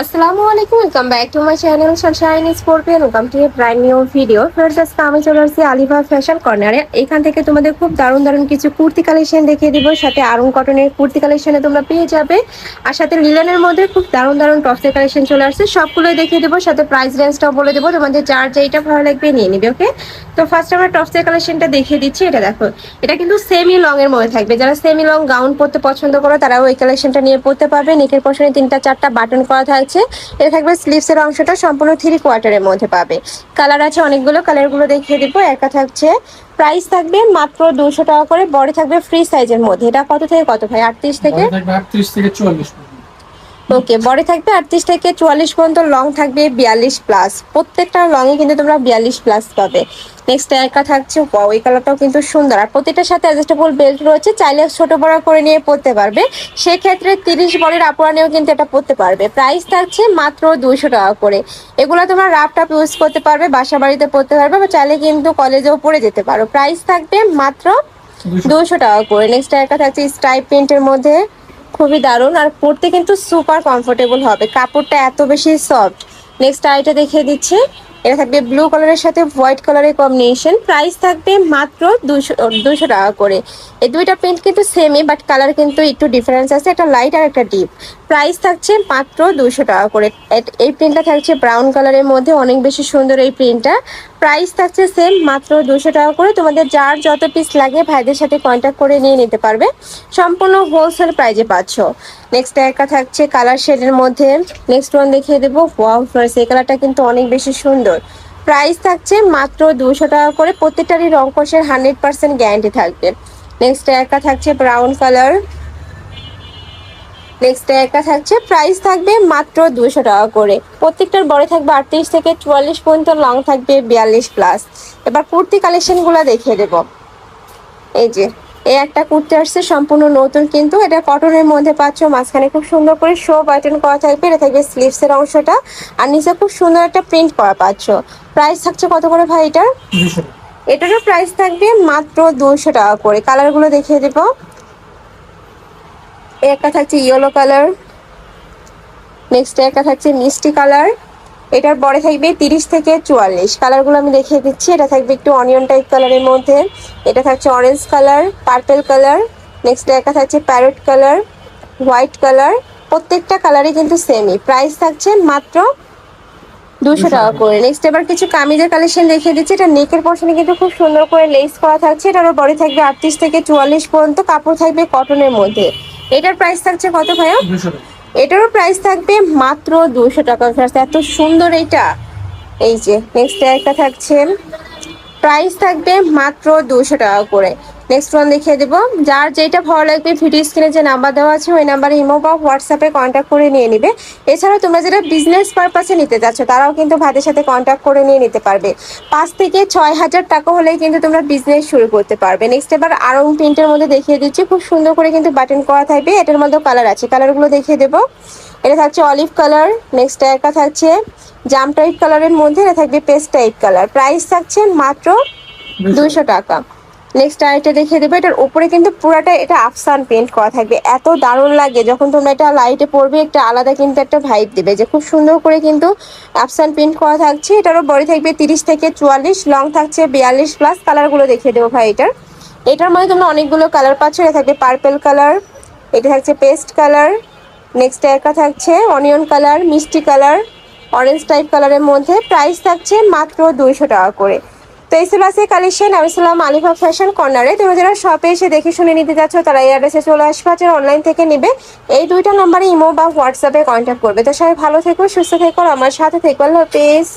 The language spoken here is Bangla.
আসসালামু আলাইকুম welcome back to my channel sunshine scorpion welcome to a brand new video first আজকে আমি চলে আসছি আলিভা ফ্যাশন কর্নারে এখান থেকে তোমাদের খুব দারুণ দারুণ কিছু কুর্তি কালেকশন দেখিয়ে দিব। সাথে আরুন কটনের কুর্তি কালেকশনে তোমরা পেয়ে যাবে। আর সাথে লিলেনের মধ্যে খুব দারুণ দারুণ টপসের কালেকশন চলে আসছে। সবগুলোই দেখিয়ে দেবো। সাথে প্রাইস রেঞ্জটাও বলে দেবো। তোমাদের যার যেইটা ভালো লাগবে নিয়ে নিবে ওকে তো ফার্স্ট আমরা টপসের কালেকশনটা দেখিয়ে দিচ্ছি। এটা দেখো, এটা কিন্তু সেমি লং এর মধ্যে থাকবে। যারা সেমি লং গাউন পরতে পছন্দ করো, তারাও এই কালেকশনটা নিয়ে পড়তে পারবে। নেকের পশনে তিনটা চারটা বাটন করা থাকছে এটা থাকবে স্লিভস এর অংশটা সম্পূর্ণ থ্রি কোয়ার্টারের মধ্যে পাবে। কালার আছে অনেকগুলো কালারগুলো দেখিয়ে দিব। একা থাকছে প্রাইস থাকবে মাত্র দুশো টাকা করে, বড় থাকবে ফ্রি সাইজের মধ্যে। এটা কত থেকে কত ভাই? আটত্রিশ থেকে? আটত্রিশ থেকে চুয়াল্লিশ ওকে বডি থাকবে আটত্রিশ থেকে চুয়াল্লিশ পর্যন্ত লং থাকবে বিয়াল্লিশ প্লাস প্রত্যেকটা লংয়ে কিন্তু তোমরা বিয়াল্লিশ প্লাস পাবে। নেক্সট একা থাকছে ওয়াও এই কালারটাও কিন্তু সুন্দর। আর প্রতিটার সাথে অ্যাডজাস্টেবল বেল্ট রয়েছে চাইলে ছোট বড় করে নিয়ে পড়তে পারবে। সেক্ষেত্রে তিরিশ বডির আপুরা নিয়েও কিন্তু এটা পড়তে পারবে। প্রাইস থাকছে মাত্র দুইশো টাকা করে। এগুলো তোমরা রাফ টাপ ইউজ করতে পারবে বাসা বাড়িতে পড়তে পারবে বা চাইলে কিন্তু কলেজেও পড়ে যেতে পারো। প্রাইস থাকবে মাত্র দুশো টাকা। করে। নেক্সট একটা থাকছে স্ট্রাইপ প্রিন্টের মধ্যে। খুবই দারুণ আর পরতে কিন্তু সুপার কমফোর্টেবল হবে। কাপড়টা এত বেশি সফট নেক্সট আইটা দেখিয়ে দিচ্ছি। এটা থাকবে ব্লু কালারের সাথে হোয়াইট কালারের কম্বিনেশন প্রাইস থাকবে মাত্র দুশো টাকা করে। এই দুইটা প্রিন্ট কিন্তু সেমই বাট কালার কিন্তু একটু ডিফারেন্স আছে। একটা লাইট আর একটা ডিপ প্রাইস থাকছে মাত্র দুশো টাকা করে। এই প্রিন্টটা থাকছে ব্রাউন কালারের মধ্যে। অনেক বেশি সুন্দর এই প্রিন্টটা প্রাইস থাকছে সেম মাত্র দুশো টাকা করে। তোমাদের যার যত পিস লাগে, ভাইদের সাথে কন্ট্যাক্ট করে নিয়ে নিতে পারবে। সম্পূর্ণ হোলসেল প্রাইজে পাচ্ছ। নেক্সট একটা থাকছে কালার শেডের মধ্যে। নেক্সট ওয়ান দেখিয়ে দেবো। ওয়াও ফ্লার্স এই কালারটা কিন্তু অনেক বেশি সুন্দর। প্রাইস থাকছে মাত্র দুশো টাকা করে। প্রত্যেকটারই রং কষের হান্ড্রেড পার্সেন্ট গ্যারান্টি থাকবে। নেক্সট একটা থাকছে ব্রাউন কালার নেক্সট একটা থাকছে প্রাইস থাকবে মাত্র দুশো টাকা করে। প্রত্যেকটার বড় থাকবে আটত্রিশ থেকে চুয়াল্লিশ পর্যন্ত লং থাকবে বিয়াল্লিশ প্লাস এবার কুর্তি কালেকশনগুলো দেখিয়ে দেবো। এই যে এই একটা কুর্তি আসছে সম্পূর্ণ নতুন কিন্তু। এটা কটনের মধ্যে পাচ্ছ মাঝখানে খুব সুন্দর করে শো বাটন করা থাকবে। এটা থাকবে স্লিভস এর অংশটা। আর নিচে খুব সুন্দর একটা প্রিন্ট করা পাচ্ছ। প্রাইস থাকছে কত করে ভাই এটার? এটারও প্রাইস থাকবে মাত্র দুশো টাকা করে। কালারগুলো দেখিয়ে দেবো। একটা থাকছে ইয়েলো কালার নেক্সট একটা থাকছে মিষ্টি কালার এটার পরে থাকবে তিরিশ থেকে চুয়াল্লিশ। কালারগুলো আমি দেখিয়ে দিচ্ছি, এটা থাকবে একটু অনিয়ন টাইপ কালারের মধ্যে। এটা থাকছে orange colour purple colour next একটা থাকছে প্যারট কালার হোয়াইট কালার প্রত্যেকটা কালারই কিন্তু সেমই প্রাইস থাকছে মাত্র দুশো টাকা করে নেক্সট এবার কিছু কামিজের কালেকশন দেখিয়ে দিচ্ছি। এটা নেকের পশনে কিন্তু খুব সুন্দর করে লেস করা থাকছে। এটারও বডি থাকবে আটত্রিশ থেকে চুয়াল্লিশ পর্যন্ত। কাপড় থাকবে কটনের মধ্যে। এটার প্রাইস থাকছে কত ভাইয়া এটারও প্রাইস থাকবে মাত্র দুশো টাকা। এত সুন্দর এইটা। এই যে নেক্সট একটা থাকছে। প্রাইস থাকবে মাত্র দুশো টাকা করে। নেক্সট ওয়ান দেখিয়ে দেবো। যার যেটা ভালো লাগবে ভিডিও স্ক্রিনে যে নাম্বার দেওয়া আছে, ওই নাম্বারে ইমো বা হোয়াটসঅ্যাপে কন্ট্যাক্ট করে নিয়ে নিবে। এছাড়া তোমরা যেটা বিজনেস পারপাসে নিতে যাচ্ছ, তারাও কিন্তু ভাইদের সাথে কন্ট্যাক্ট করে নিয়ে নিতে পারবে। পাঁচ থেকে ছয় হাজার টাকা হলেই কিন্তু তোমরা বিজনেস শুরু করতে পারবে। নেক্সট এবার আরং প্রিন্টের মধ্যে দেখিয়ে দিচ্ছি। খুব সুন্দর করে কিন্তু বাটন করা থাকবে। এটার মধ্যেও কালার আছে। কালারগুলো দেখিয়ে দেবো। এটা থাকছে অলিভ কালার নেক্সট একটা থাকছে জাম টাইপ কালারের মধ্যে, এটা থাকবে পেস্ট টাইপ কালার প্রাইস থাকছে মাত্র দুশো টাকা। নেক্সট আরেকটা দেখিয়ে দেবো। এটার উপরে কিন্তু পুরাটা এটা আফসান পেন্ট করা থাকবে। এত দারুণ লাগে যখন তোমরা এটা লাইটে পড়বে একটা আলাদা কিন্তু একটা ভাইব দেবে যে খুব সুন্দর করে কিন্তু আফসান প্রিন্ট করা থাকছে। এটারও বডি থাকবে তিরিশ থেকে চুয়াল্লিশ লং থাকছে বিয়াল্লিশ প্লাস কালারগুলো দেখিয়ে দেবো ভাই এটার। এটার মধ্যে তোমরা অনেকগুলো কালার পাচ্ছ। এটা থাকবে পার্পেল কালার এটা থাকছে পেস্ট কালার নেক্সট একটা থাকছে অনিয়ন কালার মিষ্টি কালার অরেঞ্জ টাইপ কালারের মধ্যে। প্রাইস থাকছে মাত্র দুইশো টাকা করে। তো এই কালেকশন আমি ছিলাম আলিফা ফ্যাশন কর্নারে তোমরা যারা শপে এসে দেখে শুনে নিতে যাচ্ছ, তারা এই অ্যাড্রেসে চলে আসবে। যারা অনলাইন থেকে নিবে। এই দুইটা নাম্বারে ইমো বা হোয়াটসঅ্যাপে কন্ট্যাক্ট করবে। তো সবাই ভালো থেকো, সুস্থ থেকো আমার সাথে থেকো। আল্লাহ হাফেজ।